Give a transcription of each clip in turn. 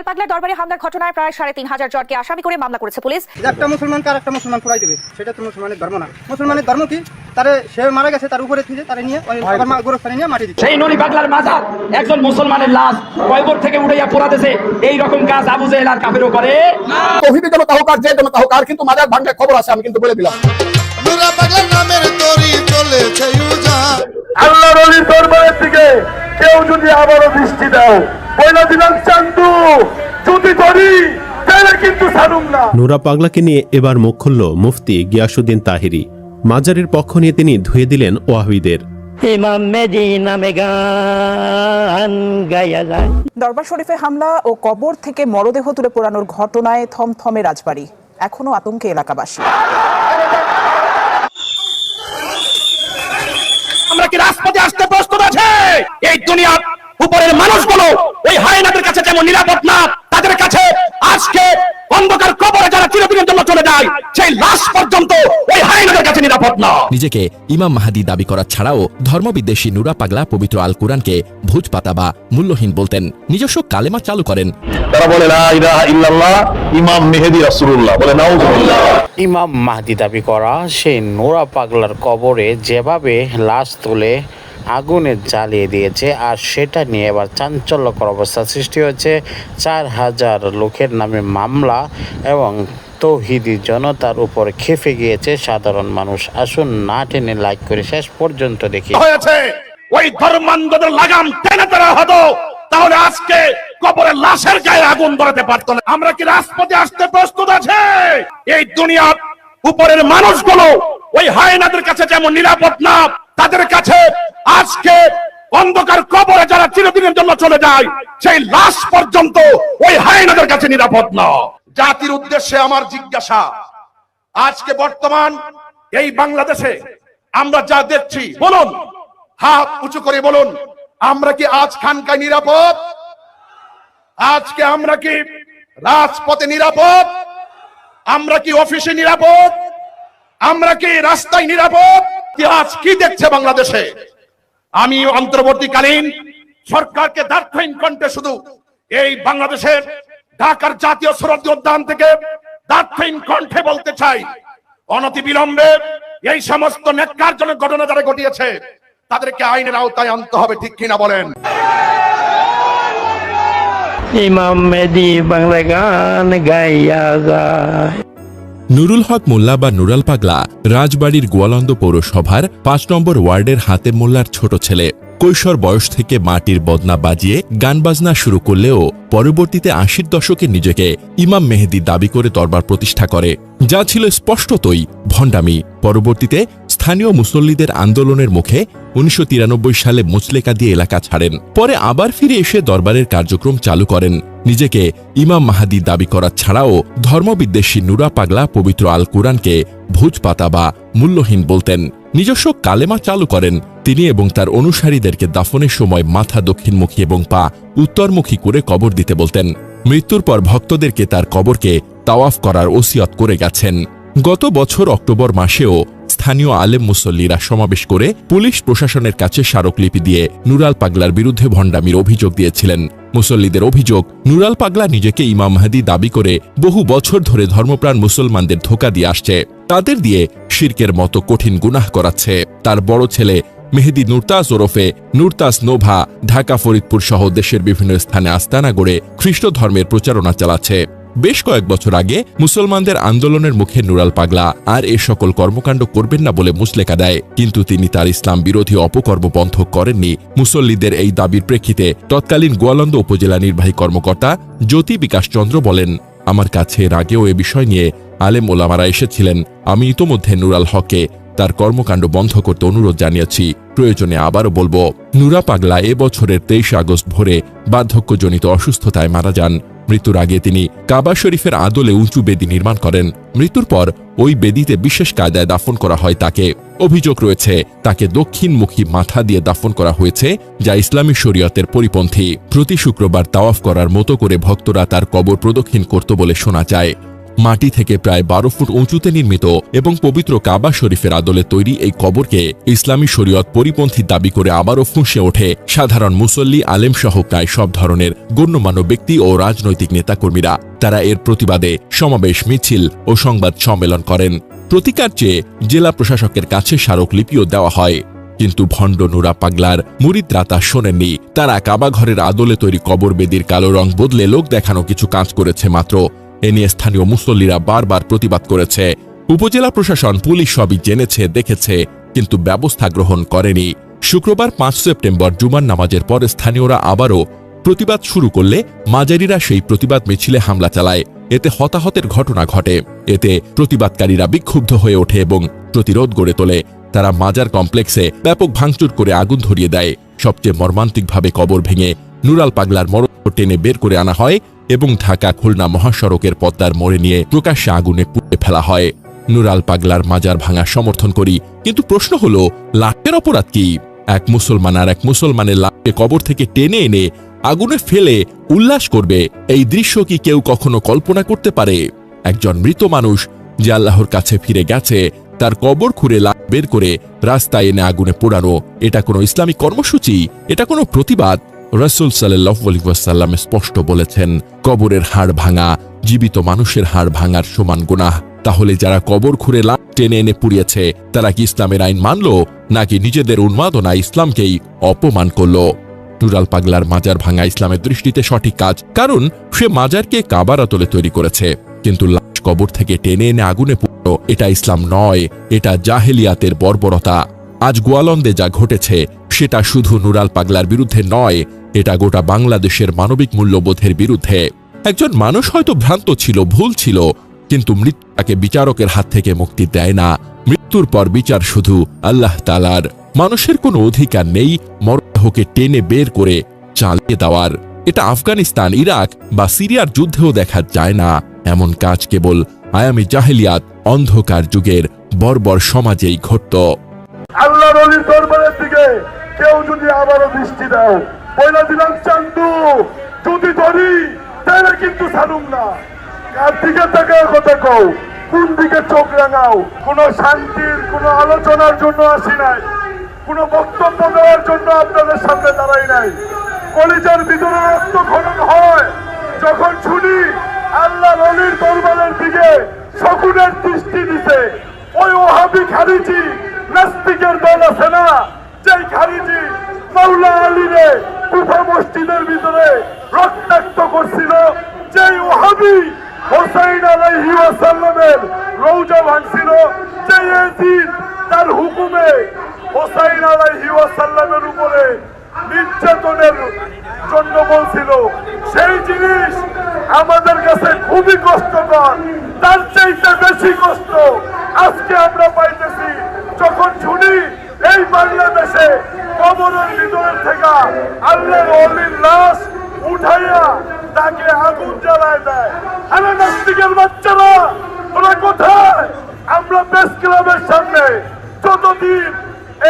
নুরাল পাগলার দরবারে হামলার ঘটনায় প্রায় সাড়ে তিন হাজার জনকে আসামি করে মামলা করেছে পুলিশ। একটা মুসলমানকে আর একটা মুসলমান পুরাই দেবে সেটা তো মুসলমানের ধর্ম না। মুসলমানের ধর্ম কি? তারে সে মারা গেছে তার উপরে থেকে তারে নিয়ে আবার মা- গোরস্থানে নিয়ে মাটি দিচ্ছে। সেই ননি পাগলার মাজার একজন মুসলমানের লাশ কয়বর থেকে উড়াইয়া পোড়াতেছে এই রকম কাজ আবু জেহেল আর কাফেরও করে। তহিদি জনতা হোক আর যে জনতা হোক আর কিন্তু মাজার ভাঙলে খবর আছে আমি কিন্তু বলে দিলাম। নুরা পাগলার নামের তরি চলেছে ইউজা আল্লাহর অলির দরবারের দিকে। কেউ যদি আবারও দৃষ্টি দাও পয়লা দিলাম চান্দু যদি ধরি নুরা পাগলাকে নিয়ে এবার মুখ খুলল মুফতি গিয়াসুদ্দিন তাহিরি। মাজারের পক্ষ নিয়ে তিনি ধুয়ে দিলেন ওয়াহিদের। দরবার শরীফে হামলা ও কবর থেকে মরদেহ তুলে পোড়ানোর ঘটনায় থমথমে রাজবাড়ি। এখনও আতঙ্কে এলাকাবাসী। আমরা কি রাজপথে আসতে প্রস্তুত? এই দুনিয়ার উপরের মানুষগুলো ওই হায়নাদের কাছে যেমন নিরাপদ না তাদের কাছে আজকে অন্ধকার কবরে যারা চিরদিনের জন্য চলে যায় সেই লাশ পর্যন্ত ওই হায়নাদের কাছে নিরাপদ না। নিজেকে ইমাম মাহাদি দাবি করা ছাড়াও ধর্মবিদ্বেষী নুরা পাগলা পবিত্র আল কোরআনকে ভুজ পাতা বা মূল্যহীন বলতেন। নিজস্ব কালেমা চালু করেন। তারা বলে লা ইলাহা ইল্লাল্লাহ ইমাম মেহেদি রাসূলুল্লাহ। বলে নাউজুবিল্লাহ। ইমাম মাহদি দাবি করা সেই নোরা পাগলার কবরে যেভাবে লাশ তুলে আগুনে জ্বালিয়ে দিয়েছে আর সেটা নিয়ে এবার চাঞ্চল্যকর অবস্থা সৃষ্টি হয়েছে। চার হাজার লোকের নামে মামলা এবং তৌহিদি জনতার উপর খেপে গিয়েছে সাধারণ মানুষ। আসুন না টেনে লাইক করে শেষ পর্যন্ত দেখি। হয়েছে। ওই ধর্মান্ধদের লাগাম টেনে তারা হতো। তাহলে আজকে কবরের লাশের গায়ে আগুন ধরাতে পারতো না। আমরা কি রাজপথে আসতে প্রস্তুত আছে? এই দুনিয়ার উপরের মানুষগুলো ওই হায়নাদের কাছে যেমন নিরাপদ না তাদের কাছে আজকে অন্ধকার কবরে যারা চিরদিনের জন্য চলে যায়, সেই লাশ পর্যন্ত ওই হায়নাদের কাছে নিরাপদ না। জাতির উদ্দেশ্যে আমার জিজ্ঞাসা, আজকে বর্তমান এই বাংলাদেশে আমরা যা দেখছি, বলুন, হাত উঁচু করে বলুন, আমরা কি আজ খানকায় নিরাপদ? আজকে আমরা কি রাজপথে নিরাপদ? আমরা কি অফিসে নিরাপদ? আমরা কি রাস্তায় নিরাপদ? আজ কি দেখছে বাংলাদেশে? আমি অন্তর্বর্তীকালীন সরকারকে দার্থহীন কণ্ঠে শুধু এই বাংলাদেশের ঢাকার জাতীয় সরহদ উদ্যান থেকে দার্থহীন কণ্ঠে বলতে চাই। অনতি বিলম্বে এই সমস্ত নেককারজনক ঘটনা যারা ঘটিয়েছে, তাদেরকে আইনের আওতায় আনতে হবে, ঠিক কিনা বলেন? ইমাম মেদি বাংলা গান গাইয়া যায়। নুরুল হক মোল্লা বা নুরাল পাগলা রাজবাড়ির গোয়ালন্দ পৌরসভার পাঁচ নম্বর ওয়ার্ডের হাতে মোল্লার ছোট ছেলে। কৈশোর বয়স থেকে মাটির বদনা বাজিয়ে গান বাজনা শুরু করলেও পরবর্তীতে আশির দশকে নিজেকে ইমাম মেহেদি দাবি করে দরবার প্রতিষ্ঠা করে। যা ছিল স্পষ্টতই ভণ্ডামি। পরবর্তীতে স্থানীয় মুসল্লিদের আন্দোলনের মুখে উনিশশো তিরানব্বই সালে মুচলেকা দিয়ে এলাকা ছাড়েন। পরে আবার ফিরে এসে দরবারের কার্যক্রম চালু করেন। নিজেকে ইমাম মাহাদি দাবি করা ছাড়াও ধর্মবিদ্বেষী নুরা পাগলা পবিত্র আল কুরআনকে ভুজ পাতা বা মূল্যহীন বলতেন। নিজস্ব কালেমা চালু করেন তিনি এবং তার অনুসারীদেরকে দাফনের সময় মাথা দক্ষিণমুখী এবং পা উত্তরমুখী করে কবর দিতে বলতেন। মৃত্যুর পর ভক্তদেরকে তার কবরকে তাওয়াফ করার ওসিয়ত করে গেছেন। গত বছর অক্টোবর মাসেও স্থানীয় আলেম মুসল্লিরা সমাবেশ করে পুলিশ প্রশাসনের কাছে স্মারকলিপি দিয়ে নুরাল পাগলার বিরুদ্ধে ভণ্ডামির অভিযোগ দিয়েছিলেন। মুসল্লিদের অভিযোগ, নুরাল পাগলা নিজেকে ইমাম মাহাদি দাবি করে বহু বছর ধরে ধর্মপ্রাণ মুসলমানদের ধোকা দিয়ে আসছে। তাদের দিয়ে শির্কের মতো কঠিন গুনাহ করাচ্ছে। তার বড় ছেলে মেহেদি নুরতাস ওরফে নুরতাস নোভা ঢাকা ফরিদপুর সহ দেশের বিভিন্ন স্থানে আস্তানা গড়ে খ্রিস্ট ধর্মের প্রচারণা চালাচ্ছে। বেশ কয়েক বছর আগে মুসলমানদের আন্দোলনের মুখে নুরাল পাগলা, আর এ সকল কর্মকাণ্ড করবেন না বলে মুসলেকা দেয়। কিন্তু তিনি তার ইসলাম বিরোধী অপকর্ম বন্ধ করেননি। মুসল্লিদের এই দাবির প্রেক্ষিতে তৎকালীন গোয়ালন্দ উপজেলা নির্বাহী কর্মকর্তা জ্যোতি বিকাশ চন্দ্র বলেন, আমার কাছে এর আগেও এ বিষয় নিয়ে আলেম ওলামারা এসেছিলেন। আমি ইতোমধ্যে নুরাল হককে তার কর্মকাণ্ড বন্ধ করতে অনুরোধ জানিয়েছি। প্রয়োজনে আবারও বলব, নুরা পাগলা এ বছরের তেইশে আগস্ট ভোরে বার্ধক্যজনিত অসুস্থতায় মারা যান। মৃত্যুর আগে তিনি কাবা শরীফের আদলে উঁচু বেদি নির্মাণ করেন। মৃত্যুর পর ওই বেদিতে বিশেষ কায়দায় দাফন করা হয় তাকে। অভিযোগ রয়েছে, তাকে দক্ষিণমুখী মাথা দিয়ে দাফন করা হয়েছে, যা ইসলামী শরীয়তের পরিপন্থী। প্রতি শুক্রবার তাওয়াফ করার মতো করে ভক্তরা তার কবর প্রদক্ষিণ করত বলে শোনা যায়। মাটি থেকে প্রায় বারো ফুট উঁচুতে নির্মিত এবং পবিত্র কাবা শরীফের আদলে তৈরি এই কবরকে ইসলামী শরীয়ত পরিপন্থী দাবি করে আবারও ফুঁসে ওঠে সাধারণ মুসল্লি, আলেম সহ প্রায় সব ধরনের গণ্যমান্য ব্যক্তি ও রাজনৈতিক নেতাকর্মীরা। তারা এর প্রতিবাদে সমাবেশ, মিছিল ও সংবাদ সম্মেলন করেন। প্রতিকার চেয়ে জেলা প্রশাসকের কাছে স্মারকলিপিও দেওয়া হয়। কিন্তু ভণ্ড নুরা পাগলার মুরিদরা তা শোনেননি। তারা কাবাঘরের আদলে তৈরি কবর বেদির কালো রং বদলে লোক দেখানো কিছু কাজ করেছে মাত্র। এ নিয়ে স্থানীয় মুসল্লিরা বারবার প্রতিবাদ করেছে। উপজেলা প্রশাসন পুলিশ সবই জেনেছে, দেখেছে, কিন্তু ব্যবস্থা গ্রহণ করেনি। শুক্রবার পাঁচ সেপ্টেম্বর জুমার নামাজের পর স্থানীয়রা আবারও প্রতিবাদ শুরু করলে মাজারিরা সেই প্রতিবাদ মিছিলে হামলা চালায়। এতে হতাহতের ঘটনা ঘটে। এতে প্রতিবাদকারীরা বিক্ষুব্ধ হয়ে ওঠে এবং প্রতিরোধ গড়ে তোলে। তারা মাজার কমপ্লেক্সে ব্যাপক ভাঙচুর করে আগুন ধরিয়ে দেয়। সবচেয়ে মর্মান্তিকভাবে কবর ভেঙে নুরাল পাগলার মরণ টেনে বের করে আনা হয়। এবং ঢাকা খুলনা মহাসড়কের পদ্মার মোড়ে নিয়ে প্রকাশ্যে আগুনে পুড়ে ফেলা হয়। নুরাল পাগলার মাজার ভাঙা সমর্থন করি, কিন্তু প্রশ্ন হলো, লাশের অপরাধ কি? এক মুসলমান আর এক মুসলমানের লাশকে কবর থেকে টেনে এনে আগুনে ফেলে উল্লাস করবে, এই দৃশ্য কি কেউ কখনো কল্পনা করতে পারে? একজন মৃত মানুষ যে আল্লাহর কাছে ফিরে গেছে, তার কবর খুঁড়ে লাশ বের করে রাস্তায় এনে আগুনে পোড়ানো, এটা কোনো ইসলামী কর্মসূচি? এটা কোনো প্রতিবাদ? রসুল সাল্লাম স্পষ্ট বলেছেন, কবরের হাড় ভাঙা, জীবিত মানুষের হাড় ভাঙার সমান গুনাহ। তাহলে যারা কবর খুঁড়ে লাশ টেনে এনে পুড়িয়েছে, তারা কি ইসলামের আইন মানল, নাকি নিজেদের উন্মাদনা ইসলামকেই অপমান করল? নুরাল পাগলার মাজার ভাঙা ইসলামের দৃষ্টিতে সঠিক কাজ, কারণ সে মাজারকে কাবার আতলে তৈরি করেছে। কিন্তু লাশ কবর থেকে টেনে এনে আগুনে পুড়ল, এটা ইসলাম নয়, এটা জাহেলিয়াতের বর্বরতা। আজ গোয়ালন্দে যা ঘটেছে, সেটা শুধু নুরাল পাগলার বিরুদ্ধে নয় এটা গোটা বাংলাদেশের মানবিক মূল্যবোধের বিরুদ্ধে। একজন মানুষ হয়তো ভ্রান্ত ছিল, ভুল ছিল, কিন্তু মৃত্যু তাকে বিচারকের হাত থেকে মুক্তি দেয় না। মৃত্যুর পর বিচার শুধু আল্লাহ তালার মানুষের কোনো অধিকার নেই, মরদেহকে টেনে বের করে চালিয়ে দেওয়ার। এটা আফগানিস্তান, ইরাক বা সিরিয়ার যুদ্ধেও দেখা যায় না। এমন কাজ কেবল আয়ামি জাহেলিয়াত অন্ধকার যুগের বর্বর সমাজেই ঘটত। আল্লাহ দরবারের দিকে কেউ যদি আবারও দৃষ্টি দাও পয়লা দিলাম চান্দু। যদি ধরি, তাহলে কিন্তু ছাড়ুম না। কার দিকে তাকার কথা কও? কোন দিকে চোখ রাঙাও? কোন শান্তির, কোন আলোচনার জন্য আসি নাই। কোন বক্তব্য দেওয়ার জন্য আপনাদের সামনে দাঁড়াই নাই। কলিজার ভিতরে রক্ত খনন হয়। যখন শুনি, আল্লাহ রলির দরবারের দিকে শকুনের দৃষ্টি দিছে। ওই ওহাবি খারিজি, নাস্তিকের দল আছে না? যেই খারিজি মাওলা আলীরে কুফা মসজিদের ভিতরে রক্তাক্ত করছিল যেই ওহাবি হোসাইন আলাইহি ওয়াসাল্লামের রৌজা ভাঙছিল, যেই এজিদ তার হুকুমে হোসাইন আলাইহি ওয়াসাল্লামের উপরে নির্যাতনের জন্য বলছিল, সেই জিনিস আমাদের কাছে খুবই কষ্টকর, তার চাইতে বেশি কষ্ট আজকে আমরা পাইতেছি যখন শুনি এই বাংলাদেশে কবরের ভিতরের অলির লাশ উঠাইয়া তাকে আগুন জ্বালায় দেয়। আরে নাস্তিকের বাচ্চারা তোরা কোথায়? আমরা প্রেস ক্লাবের সামনে যতদিন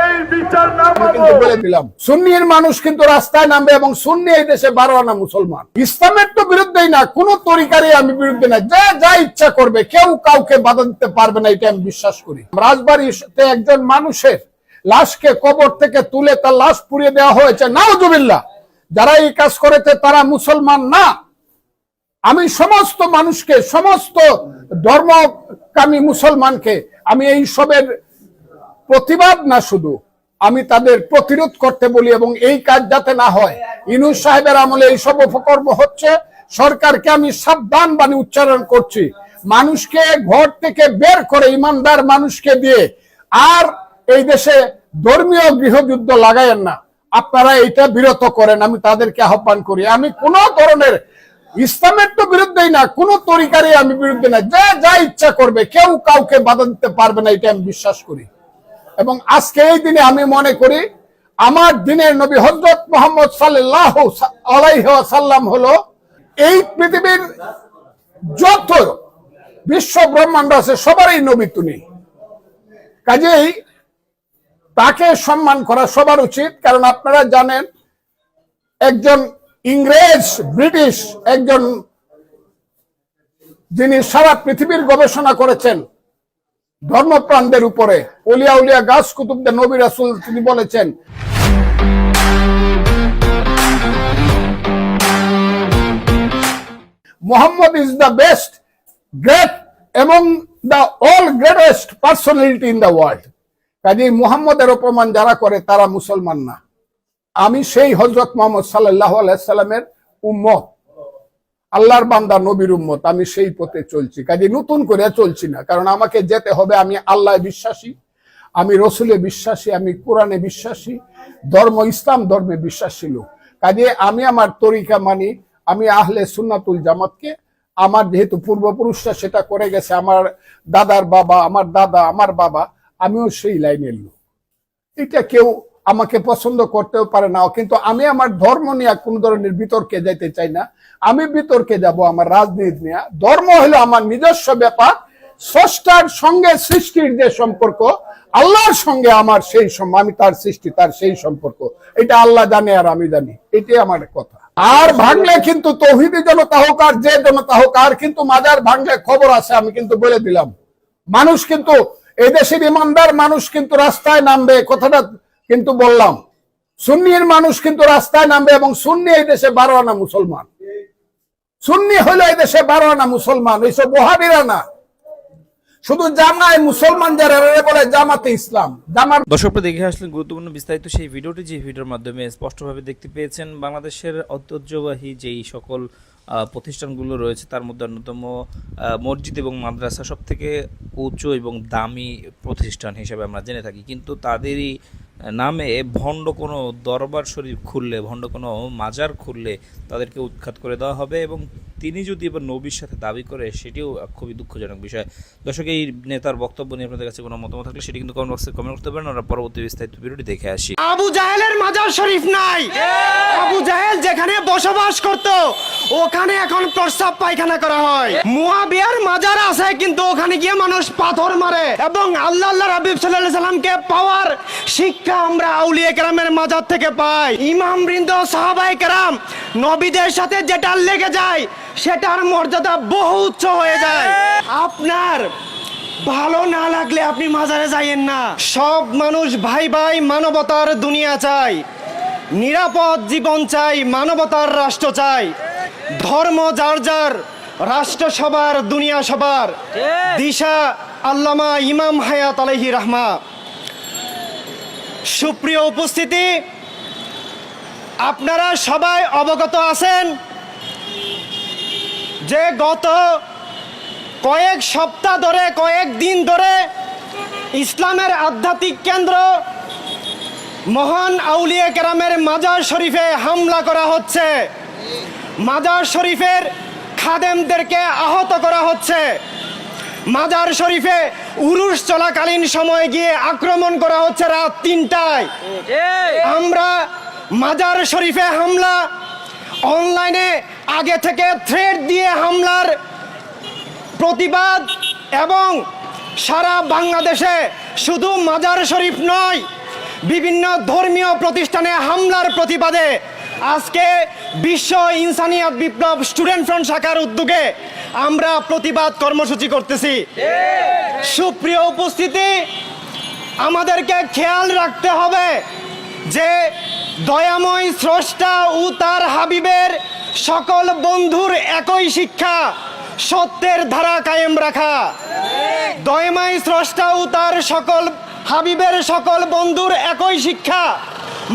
এই বিচার না পাবো বলে দিলাম সুন্নির মানুষ কিন্তু রাস্তায় নামবে এবং সুন্নি এই দেশে বারো আনা মুসলমান। ইসলামের তো বিরুদ্ধেই না কোন তরিকারই আমি বিরুদ্ধে না। যা যা ইচ্ছা করবে কেউ কাউকে বাধা দিতে পারবে না এটা আমি বিশ্বাস করি। রাজবাড়িতে একজন মানুষের লাশকে কবর থেকে তুলে তার লাশ পুড়িয়ে দেওয়া হয়েছে। নাউজুবিল্লাহ। যারা এই কাজ করেছে, তারা মুসলমান না। আমি সমস্ত মানুষকে, সমস্ত ধর্মকামী মুসলমানকে, আমি এই সবের প্রতিবাদ না শুধু, আমি তাদের প্রতিরোধ করতে বলি এবং এই কাজ যাতে না হয়। ইনুস সাহেবের আমলে এইসব উপকর্ম হচ্ছে। সরকারকে আমি সাবধান বাণী উচ্চারণ করছি। মানুষকে ঘর থেকে বের করে, ইমানদার মানুষকে দিয়ে, আর এই দেশে ধর্মীয় গৃহযুদ্ধ লাগায়েন না। আপনারা এটা বিরত করেন, আমি তাদেরকে আহ্বান করি। আমি কোন ধরনের ইসলামের তো বিরুদ্ধেই না, কোন তরিকারই আমি বিরুদ্ধে না। যা যা ইচ্ছা করবে, কেউ কাউকে বাধা দিতে পারবে না, এটা আমি বিশ্বাস করি। এবং আজকে এই দিনে আমি মনে করি, আমার দিনের নবী হজরত মোহাম্মদ সাল্লাহ সাল্লাম হলো এই পৃথিবীর যত বিশ্ব ব্রহ্মাণ্ড আছে, সবারই নবী তুমি কাজেই তাকে সম্মান করা সবার উচিত, কারণ আপনারা জানেন একজন ইংরেজ, ব্রিটিশ একজন যিনি সারা পৃথিবীর গবেষণা করেছেন ধর্মপ্রাণদের উপরে। উলিয়া উলিয়া গাছ কুতুবদের নবী রাসুল তিনি বলেছেন, Muhammad is the best, great এবং the all greatest personality in the world. কাজে মুহাম্মদের অপমান যারা করে, তারা মুসলমান না। আমি সেই হজরত মোহাম্মদ সাল্লাহ আলাইসাল্লামের উম্মত। আল্লাহর বান্দা, নবীর উম্মত। আমি সেই পথে চলছি। কাজে নতুন করে চলছি না। কারণ আমাকে যেতে হবে, আমি আল্লাহ বিশ্বাসী। আমি রসুলে বিশ্বাসী, আমি কোরআনে বিশ্বাসী। ধর্ম, ইসলাম ধর্মে বিশ্বাসী লোক। কাজে আমি আমার তরিকা মানি, আমি আহলে সুন্নাতুল জামাতকে। আমার যেহেতু পূর্বপুরুষরা সেটা করে গেছে, আমার দাদার বাবা, আমার দাদা, আমার বাবা। আমিও সেই লাইনের লোক। এটা কেউ আমাকে পছন্দ করতেও পারে না, কিন্তু আমি আমার ধর্ম নিয়ে কোন ধরনের বিতর্কে যাইতে চাই না। আমি বিতর্কে যাব আমার রাজনীতি নিয়ে। ধর্ম হলো আমার নিজস্ব ব্যাপার। স্রষ্টার সঙ্গে সৃষ্টির যে সম্পর্ক, আল্লাহর সঙ্গে আমার সেই আমি তার সৃষ্টি, তার সেই সম্পর্ক। এটা আল্লাহ জানে আর আমি জানি। এটাই আমার কথা। আর ভাঙলে কিন্তু তৌহিদি জনতা হোক আর যে জনতা হোক, আর কিন্তু মাজার ভাঙলে খবর আছে, আমি কিন্তু বলে দিলাম। মানুষ কিন্তু এদেশের ইমানদার মানুষ কিন্তু রাস্তায় নামবে, কথাটা কিন্তু বললাম। সুন্নির মানুষ কিন্তু রাস্তায় নামবে এবং সুন্নি এই দেশে বারো আনা মুসলমান। সুন্নি হলো এই দেশে বারো আনা মুসলমান এইসব ওহাবিরা না। শুধু জামায় মুসলমান যারা বলে জামাতে ইসলাম। জামার দর্শকরা দেখে আসলেন গুরুত্বপূর্ণ বিস্তারিত সেই ভিডিওটি, যে ভিডিওর মাধ্যমে স্পষ্টভাবে দেখতে পেয়েছেন বাংলাদেশের ঐতিহ্যবাহী যেই সকল প্রতিষ্ঠানগুলো রয়েছে, তার মধ্যে অন্যতম মসজিদ এবং মাদ্রাসা সব থেকে উঁচু এবং দামি প্রতিষ্ঠান হিসেবে আমরা জেনে থাকি। কিন্তু তাদেরই নামে ভণ্ড কোনো দরবার শরীফ খুললে ভণ্ড কোনো মাজার খুললে তাদেরকে উৎখাত করে দেওয়া হবে এবং তিনি যদি এবার নবীর সাথে দাবি করে সেটিও খুবই দুঃখজনক বিষয়। দর্শক এই নেতার বক্তব্য নিয়ে আপনাদের কাছে কোনো মতামত থাকলে সেটি কিন্তু কমেন্ট বক্সে কমেন্ট করতে পারেন। আমরা পরবর্তী বিস্তারিত ভিডিওটি দেখে আসি। আবু জাহেলের মাজার শরীফ নাই। আবু জাহেল যেখানে বসবাস করত ওখানে এখন প্রস্রাব পায়খানা করা হয়। মুয়াবিয়ার মাজার আছে কিন্তু ওখানে গিয়ে মানুষ পাথর মারে এবং আল্লাহ আল্লাহ রাবিব সাল্লাল্লাহু সাল্লামকে পাওয়ার শিক্ষা আমরা আউলিয়া কেরামের মাজার থেকে পাই। ইমাম বৃন্দ সাহাবাই কেরাম নবীদের সাথে যেটা লেগে যায় সেটার মর্যাদা বহু উচ্চ হয়ে যায়। আপনার ভালো না লাগলে আপনি মাজারে যাইয়েন না। সব মানুষ ভাই ভাই মানবতার দুনিয়া চাই নিরাপদ জীবন চাই মানবতার রাষ্ট্র চাই। ধর্ম যার যার রাষ্ট্র সবার দুনিয়া সবার। দিশা আল্লামা ইমাম হায়াত আলহি রহমা। সুপ্রিয় উপস্থিতি, আপনারা সবাই অবগত আছেন যে গত কয়েক সপ্তাহ ধরে, কয়েক দিন ধরে ইসলামের আধ্যাত্মিক কেন্দ্র মহান আউলিয়া কেরামের মাজার শরীফে হামলা করা হচ্ছে। মাজার শরীফের খাদেমদেরকে আহত করা হচ্ছে। মাজার শরীফে উরুস চলাকালীন সময়ে গিয়ে আক্রমণ করা হচ্ছে রাত তিনটায়। আমরা মাজার শরীফে হামলা অনলাইনে আগে থেকে থ্রেড দিয়ে হামলার প্রতিবাদ এবং সারা বাংলাদেশে শুধু মাজার শরীফ নয় বিভিন্ন ধর্মীয় প্রতিষ্ঠানে হামলার প্রতিবাদে আজকে বিশ্ব ইনসানিয়াত বিপ্লব স্টুডেন্ট ফ্রন্ট শাখার উদ্যোগে আমরা প্রতিবাদ কর্মসূচি করতেছি। সুপ্রিয় উপস্থিতি, আমাদেরকে খেয়াল রাখতে হবে যে দয়াময় স্রষ্টা ও তার হাবিবের সকল বন্ধুর একই শিক্ষা, সত্যের ধারা কায়েম রাখা। দয়াময় স্রষ্টা ও তার সকল হাবিবের সকল বন্ধুর একই শিক্ষা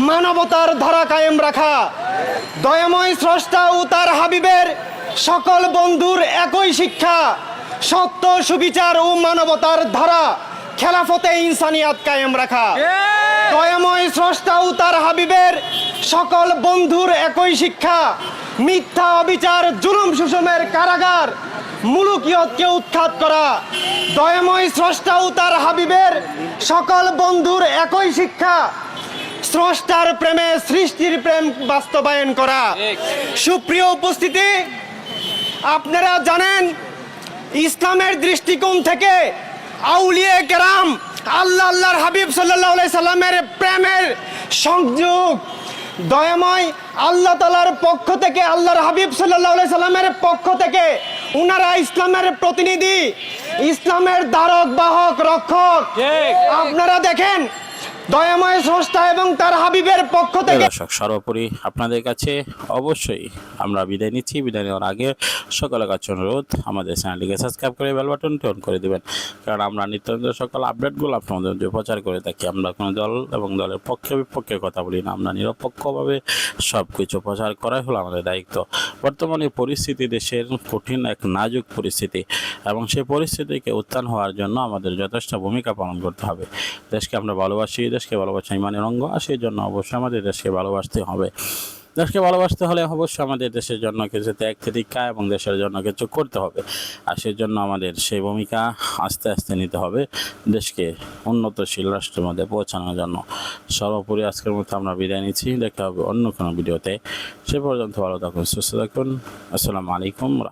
মানবতার ধারা কায়েম রাখা। দয়াময় স্রষ্টা ও তার হাবিবের সকল বন্ধুর একই শিক্ষা সত্য সুবিচার ও মানবতার ধারা খেলাফতে ইনসানিয়াত কায়েম রাখা। দয়াময় স্রষ্টা ও তার হাবিবের সকল বন্ধুর একই শিক্ষা মিথ্যা অবিচার জুলুম সুষমের কারাগার মুলুকিয়তকে উৎখাত করা। দয়াময় স্রষ্টা ও তার হাবিবের সকল বন্ধুর একই শিক্ষা স্রষ্টার প্রেমে সৃষ্টির প্রেম বাস্তবায়ন করা। সুপ্রিয় উপস্থিতি আপনারা জানেন ইসলামের দৃষ্টিকোণ থেকে আউলিয়ে কেরাম আল্লাহ আল্লাহর হাবিব সাল্লাহ সাল্লামের প্রেমের সংযোগ দয়াময় আল্লাহ তালার পক্ষ থেকে আল্লাহর হাবিব সাল্লাহ সাল্লামের পক্ষ থেকে উনারা ইসলামের প্রতিনিধি ইসলামের ধারক বাহক রক্ষক। আপনারা দেখেন দয়াময় স্রষ্টা এবং তার হাবিবের পক্ষ থেকে দর্শক সর্বোপরি আপনাদের কাছে অবশ্যই আমরা বিদায় নিচ্ছি। বিদায় নেওয়ার আগে সকলের কাছে অনুরোধ আমাদের চ্যানেলটিকে সাবস্ক্রাইব করে বেল বাটনটি অন করে দিবেন। কারণ আমরা নিত্য নতুন সকল আপডেটগুলো আপনাদের মধ্যে প্রচার করে থাকি। আমরা কোনো দল এবং দলের পক্ষে বিপক্ষে কথা বলি না। আমরা নিরপেক্ষভাবে সব কিছু প্রচার করাই হলো আমাদের দায়িত্ব। বর্তমানে পরিস্থিতি দেশের কঠিন এক নাজুক পরিস্থিতি এবং সেই পরিস্থিতিকে উত্থান হওয়ার জন্য আমাদের যথেষ্ট ভূমিকা পালন করতে হবে। দেশকে আমরা ভালোবাসি দেশকে ভালোবাসা ইমানের অঙ্গ, আর সেই জন্য অবশ্যই আমাদের দেশকে ভালোবাসতে হবে। দেশকে ভালোবাসতে হলে অবশ্যই আমাদের দেশের জন্য কিছু ত্যাগ তিতিক্ষা এবং দেশের জন্য কিছু করতে হবে। আর সেই জন্য আমাদের সেই ভূমিকা আস্তে আস্তে নিতে হবে দেশকে উন্নতশীল রাষ্ট্রের মধ্যে পৌঁছানোর জন্য। সর্বোপরি আজকের মতো আমরা বিদায় নিচ্ছি। দেখা হবে অন্য কোনো ভিডিওতে। সে পর্যন্ত ভালো থাকুন, সুস্থ থাকুন। আসসালামু আলাইকুম।